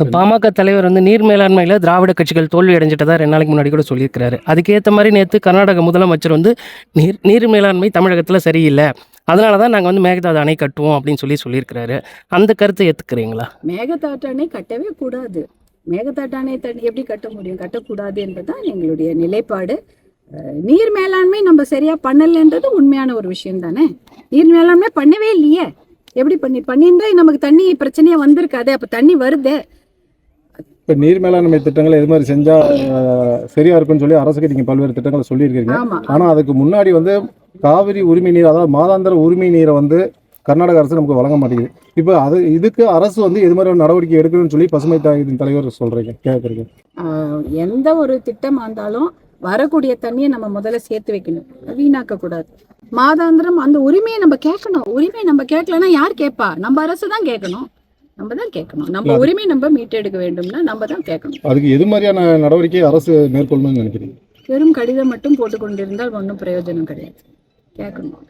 இப்ப பாமக தலைவர் வந்து நீர் மேலாண்மையில் திராவிட கட்சிகள் தோல்வி அடைஞ்சிட்டதா ரெண்டு நாளைக்கு முன்னாடி கூட சொல்லியிருக்கிறாரு. அதுக்கேற்ற மாதிரி நேற்று கர்நாடக முதலமைச்சர் வந்து நீர் நீர் மேலாண்மை தமிழகத்தில் சரியில்லை. அதனால தான் நாங்கள் வந்து மேகதாது அணை கட்டுவோம் அப்படின்னு சொல்லி சொல்லியிருக்கிறாரு. அந்த கருத்தை ஏற்றுக்கிறீங்களா மேகதாட்டு அணை கட்டவே கூடாது. மேகதாட்டு அணை தண்ணி எப்படி கட்ட முடியும்? கட்டக்கூடாது என்பதுதான் எங்களுடைய நிலைப்பாடு. நீர் மேலாண்மை நம்ம சரியா பண்ணலன்றது உண்மையான ஒரு விஷயம் தானே நீர் மேலாண்மை பண்ணவே இல்லையே. எப்படி பண்ணி பண்ணியிருந்தா நமக்கு தண்ணி பிரச்சனையா வந்திருக்காதே. அப்ப தண்ணி வருதே. இப்போ நீர் மேலாண்மை திட்டங்களை இது மாதிரி செஞ்சா அஹ், சரியா இருக்கும்னு சொல்லி அரசுக்கு நீங்க பல்வேறு திட்டங்களை சொல்லியிருக்கீங்க. ஆனா அதுக்கு முன்னாடி வந்து காவிரி உரிமை நீர் அதாவது மாதாந்திர உரிமை நீரை வந்து கர்நாடக அரசு நமக்கு வழங்க மாட்டேங்குது. இப்போ அது இதுக்கு அரசு வந்து இது மாதிரி ஒரு நடவடிக்கை எடுக்கணும்னு சொல்லி பசுமை தாயத்தின் தலைவர் சொல்றீங்க கேட்குறீங்க எந்த ஒரு திட்டமா இருந்தாலும் வரக்கூடிய தண்ணியை நம்ம முதல்ல சேர்த்து வைக்கணும். வீணாக்க கூடாது. மாதாந்திரம் அந்த உரிமையை நம்ம கேட்கணும். உரிமையை நம்ம கேட்கலன்னா யார் கேட்பா? நம்ம அரசு தான் கேட்கணும். நம்ம தான் கேட்கணும் நம்ம உரிமை நம்ம மீட்டெடுக்க வேண்டும்னா நம்ம தான் கேட்கணும். அதுக்கு எது மாதிரியான நடவடிக்கை அரசு மேற்கொள்ளணும்னு நினைக்கிறீங்க? வெறும் கடிதம் மட்டும் போட்டு கொண்டிருந்தால் ஒன்றும் பிரயோஜனம் கிடையாது. கேட்கணும்.